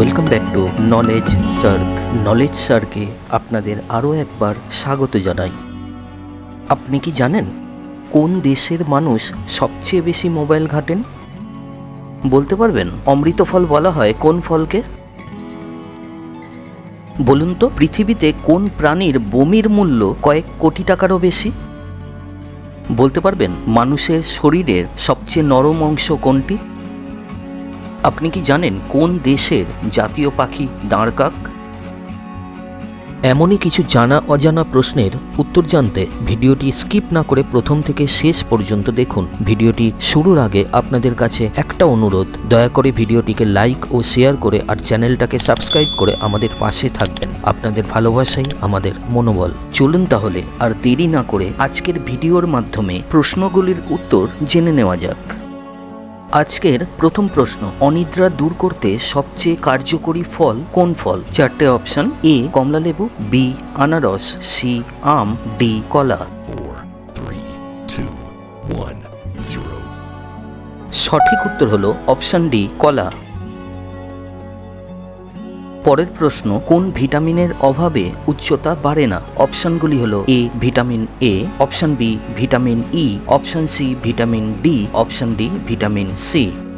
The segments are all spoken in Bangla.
Welcome back to knowledge shark knowledge সার্কে আপনাদের আরও একবার স্বাগত জানাই। আপনি কি জানেন কোন দেশের মানুষ সবচেয়ে বেশি মোবাইল ঘাটেন? বলতে পারবেন, অমৃত ফল বলা হয় কোন ফলকে? বলুন তো, পৃথিবীতে কোন প্রাণীর বমির মূল্য কয়েক কোটি টাকারও বেশি? বলতে পারবেন, মানুষের শরীরের সবচেয়ে নরম অংশ কোনটি? আপনি কি জানেন কোন দেশের জাতীয় পাখি দাঁড়কাক এমনই কিছু জানা অজানা প্রশ্নের উত্তর জানতে ভিডিওটি স্কিপ না করে প্রথম থেকে শেষ পর্যন্ত দেখুন। ভিডিওটি শুরুর আগে আপনাদের কাছে একটা অনুরোধ, দয়া করে ভিডিওটিকে লাইক ও শেয়ার করে আর চ্যানেলটাকে সাবস্ক্রাইব করে আমাদের পাশে থাকবেন। আপনাদের ভালোবাসাই আমাদের মনোবল। চলুন তাহলে আর দেরি না করে আজকের ভিডিওর মাধ্যমে প্রশ্নগুলির উত্তর জেনে নেওয়া যাক। আজকের প্রথম প্রশ্ন অনিদ্রা দূর করতে সবচেয়ে কার্যকরী ফল কোন ফল? চারটে অপশন এ কমলা লেবু বি আনারস সি আম ডি কলা. সঠিক উত্তর হলো অপশন ডি কলা। পরের প্রশ্ন, কোন ভিটামিনের অভাবে উচ্চতা বাড়ে না? অপশনগুলি হলো A, vitamin A, option B, vitamin E, option C, vitamin D, option D, vitamin C.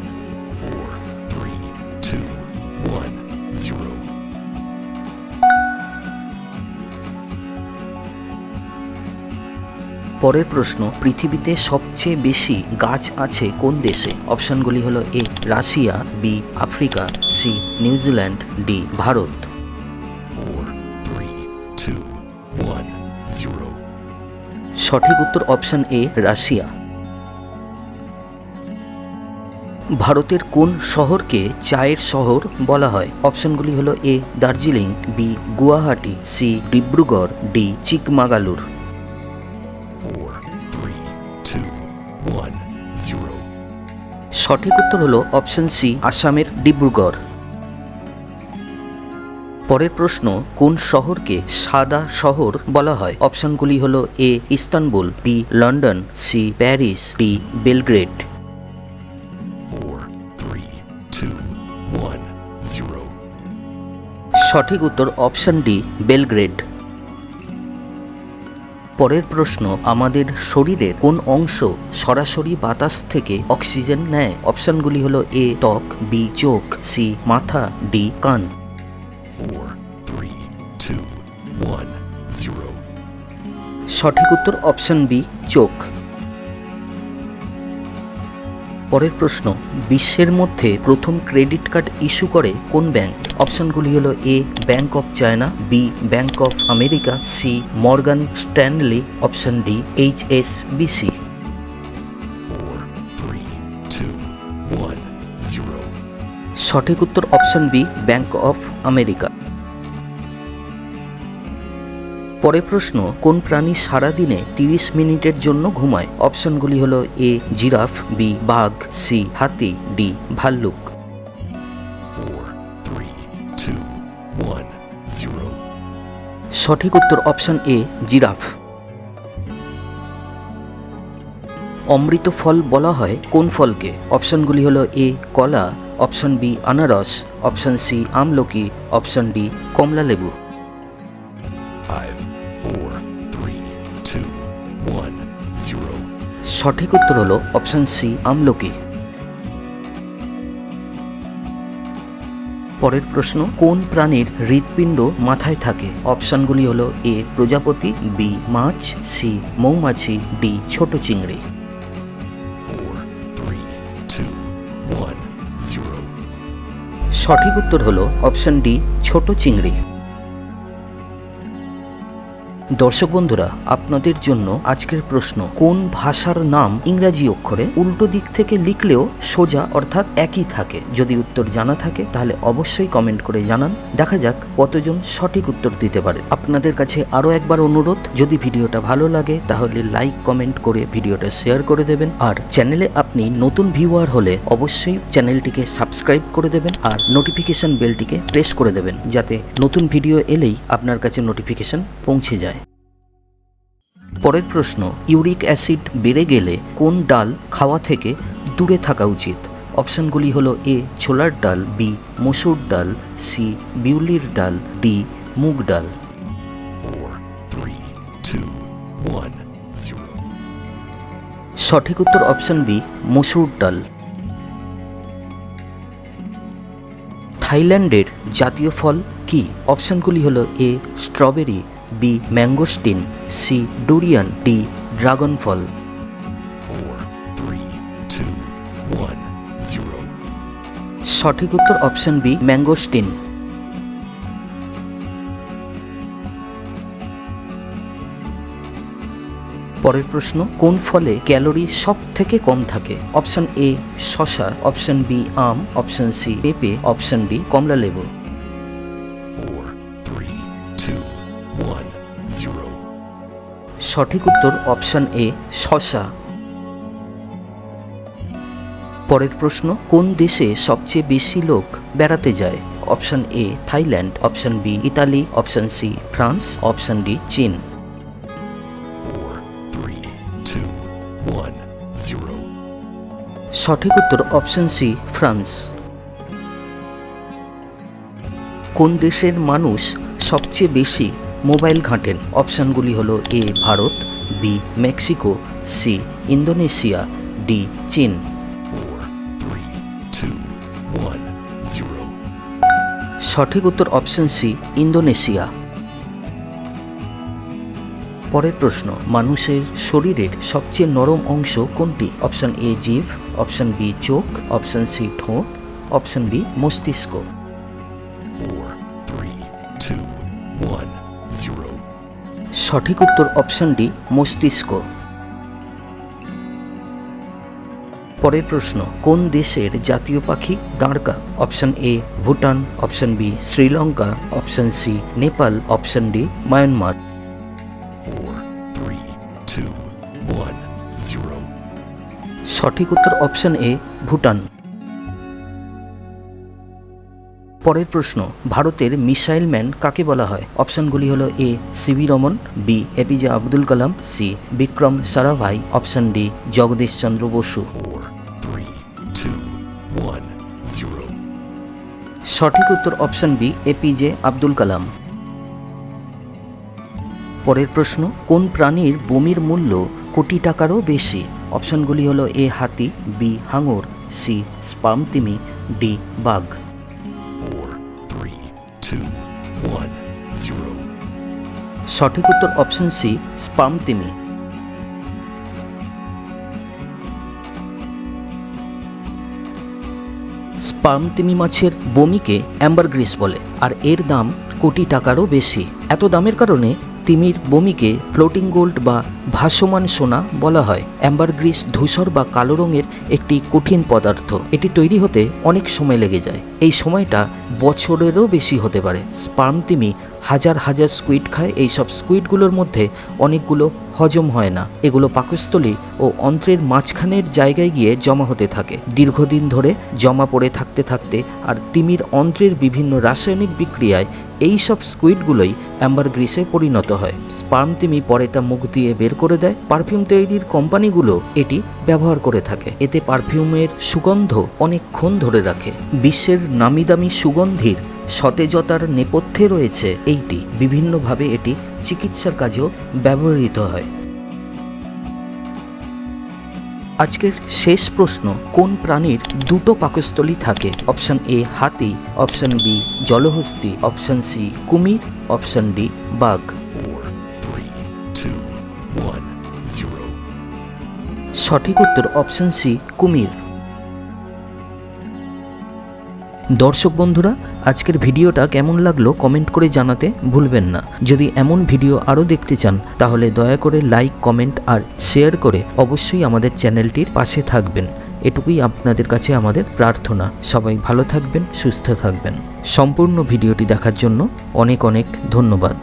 পরের প্রশ্ন পৃথিবীতে সবচেয়ে বেশি গাছ আছে কোন দেশে? অপশনগুলি হলো A Russia B Africa C New Zealand D Bharat. সঠিক উত্তর অপশন এ রাশিয়া। ভারতের কোন শহরকে চায়ের শহর বলা হয়? অপশনগুলি হলো A Darjeeling B Guwahati C Dibrugarh D Chikmagalur. সঠিক উত্তর হলো অপশন সি আসামের ডিব্রুগড়। পরের প্রশ্ন কোন শহরকে সাদা শহর বলা হয়? অপশনগুলি হলো A Istanbul B London C Paris D Belgrade. সঠিক উত্তর অপশন ডি বেলগ্রেড। পরের প্রশ্ন আমাদের শরীরের কোন অংশ সরাসরি বাতাস থেকে অক্সিজেন নেয়? অপশনগুলি হলো এ ত্বক বি চোখ সি মাথা ডি কান. সঠিক উত্তর অপশন বি চোখ। পরের প্রশ্ন বিশ্বের মধ্যে প্রথম ক্রেডিট কার্ড ইস্যু করে কোন ব্যাংক? অপশনগুলি হলো A bank of China B bank of America C Morgan Stanley option D H S BC. সঠিক উত্তর option B bank of America. পরের প্রশ্ন কোন প্রাণী সারাদিনে তিরিশ মিনিটের জন্য ঘুমায়? অপশনগুলি হলো এ জিরাফ বি বাঘ সি হাতি ডি ভাল্লুক. সঠিক উত্তর অপশন এ জিরাফ। অমৃত ফল বলা হয় কোন ফলকে? অপশনগুলি হলো এ কলা অপশন বি আনারস অপশন সি আমলকি অপশন ডি কমলা লেবু সঠিক উত্তর হলো অপশন সি আমলকি। পরের প্রশ্ন কোন প্রাণীর হৃৎপিণ্ড মাথায় থাকে? অপশনগুলি হলো এ প্রজাপতি বি মাছ সি মৌমাছি ডি ছোট চিংড়ি. সঠিক উত্তর হলো অপশন ডি ছোট চিংড়ি। দর্শক বন্ধুরা, আপনাদের জন্য আজকের প্রশ্ন, কোন ভাষার নাম ইংরাজি অক্ষরে উল্টো দিক থেকে লিখলেও সোজা অর্থাৎ একই থাকে? যদি উত্তর জানা থাকে, তাহলে অবশ্যই কমেন্ট করে জানান। দেখা যাক কতজন সঠিক উত্তর দিতে পারে। আপনাদের কাছে আরও একবার অনুরোধ, যদি ভিডিওটা ভালো লাগে, তাহলে লাইক কমেন্ট করে ভিডিওটা শেয়ার করে দেবেন। আর চ্যানেলে আপনি নতুন ভিউয়ার হলে অবশ্যই চ্যানেলটিকে সাবস্ক্রাইব করে দেবেন আর নোটিফিকেশন বেলটিকে প্রেস করে দেবেন, যাতে নতুন ভিডিও এলেই আপনার কাছে নোটিফিকেশন পৌঁছে যায়। পরের প্রশ্ন, ইউরিক অ্যাসিড বেড়ে গেলে কোন ডাল খাওয়া থেকে দূরে থাকা উচিত? অপশানগুলি হলো এ, ছোলার ডাল, বি, মসুর ডাল, সি, বিউলির ডাল, ডি, মুগ ডাল. সঠিক উত্তর অপশান বি, মসুর ডাল। থাইল্যান্ডের জাতীয় ফল কি? অপশানগুলি হলো A, strawberry B mangosteen C durian D dragon ফল. সঠিক উত্তর অপশান বি ম্যাঙ্গোস্টিন। পরের প্রশ্ন কোন ফলে ক্যালোরি সব থেকে কম থাকে? অপশন এ শশা অপশন বি আম অপশন সি পেঁপে অপশন ডি কমলা লেবু সঠিক উত্তর অপশন এ, শশা। পরের প্রশ্ন, কোন দেশে সবচেয়ে বেশি লোক বেড়াতে যায়? Option A, Thailand. Option B, Italy. Option C, France. Option D, চীন. সঠিক উত্তর অপশন সি, ফ্রান্স। কোন দেশের মানুষ সবচেয়ে বেশি মোবাইল ঘাঁটেন অপশানগুলি হলো A, Bharat, B, Mexico, C, Indonesia, D, চীন. সঠিক উত্তর অপশন সি, ইন্দোনেশিয়া। পরের প্রশ্ন, মানুষের শরীরের সবচেয়ে নরম অংশ কোনটি? অপশন এ, জিভ, অপশন বি, চোখ, অপশন সি, ঠোঁট, অপশন ডি, মস্তিষ্ক। সঠিক উত্তর অপশন ডি মস্তিষ্ক। পরের প্রশ্ন কোন দেশের জাতীয় পাখি দাঁড়কা option A Bhutan. Option B Sri Lanka. Option C Nepal. Option D Myanmar. সঠিক উত্তর অপশন এ ভুটান। পরের প্রশ্ন, ভারতের মিসাইল ম্যান কাকে বলা হয়? অপশনগুলি হলো A C V Raman, B, APJ Abdul Kalam, C, Vikram Sarabhai, option D, Jagadish Chandra Bose. সঠিক উত্তর option B, APJ Abdul Kalam. পরের প্রশ্ন, কোন প্রাণীর বমির মূল্য কোটি টাকারও বেশি? অপশনগুলি হলো এ, হাতি, বি, হাঙর, সি, স্পাম তিমি, ডি, বাঘ। সঠিক উত্তর অপশন সি স্পাম তিমি স্পাম তিমি মাছের বমিকে অ্যাম্বারগ্রিস বলে, আর এর দাম কোটি টাকারও বেশি। এত দামের কারণে তিমির বমিকে ফ্লোটিং গোল্ড বা ভাসমান সোনা বলা হয়। অ্যাম্বারগ্রিস ধূসর বা কালো রঙের একটি কঠিন পদার্থ। এটি তৈরি হতে অনেক সময় লেগে যায়। এই সময়টা বছরেরও বেশি হতে পারে। স্পার্ম তিমি হাজার হাজার স্কুইড খায়। এই সব স্কুইডগুলোর মধ্যে অনেকগুলো হজম হয় না। এগুলো পাকস্থলী ও অন্ত্রের মাঝখানের জায়গায় গিয়ে জমা হতে থাকে। দীর্ঘদিন ধরে জমা পড়ে থাকতে থাকতে আর তিমির অন্ত্রের বিভিন্ন রাসায়নিক বিক্রিয়ায় এই সব স্কুইডগুলোই অ্যাম্বার গ্রিসে পরিণত হয়। স্পার্ম তিমি পরে তা মুখ দিয়ে বের করে দেয়। পারফিউম তৈরির কোম্পানিগুলো এটি ব্যবহার করে থাকে। এতে পারফিউমের সুগন্ধ অনেকক্ষণ ধরে রাখে। বিশ্বের নামি দামি সুগন্ধির সতেজতার নেপথ্যে রয়েছে এইটি। বিভিন্নভাবে এটি চিকিৎসার কাজেও ব্যবহৃত হয়। আজকের শেষ প্রশ্ন কোন প্রাণীর দুটো পাকস্থলী থাকে? অপশন এ হাতি অপশন বি জলহস্তি অপশন সি কুমির অপশন ডি বাঘ. সঠিক উত্তর অপশন সি কুমির। দর্শক বন্ধুরা, আজকের ভিডিওটা কেমন লাগল কমেন্ট করে জানাতে ভুলবেন না। যদি এমন ভিডিও আরও দেখতে চান, তাহলে দয়া করে লাইক, কমেন্ট আর শেয়ার করে অবশ্যই আমাদের চ্যানেলটির পাশে থাকবেন। এটুকুই আপনাদের কাছে আমাদের প্রার্থনা। সবাই ভালো থাকবেন, সুস্থ থাকবেন। সম্পূর্ণ ভিডিওটি দেখার জন্য অনেক অনেক ধন্যবাদ।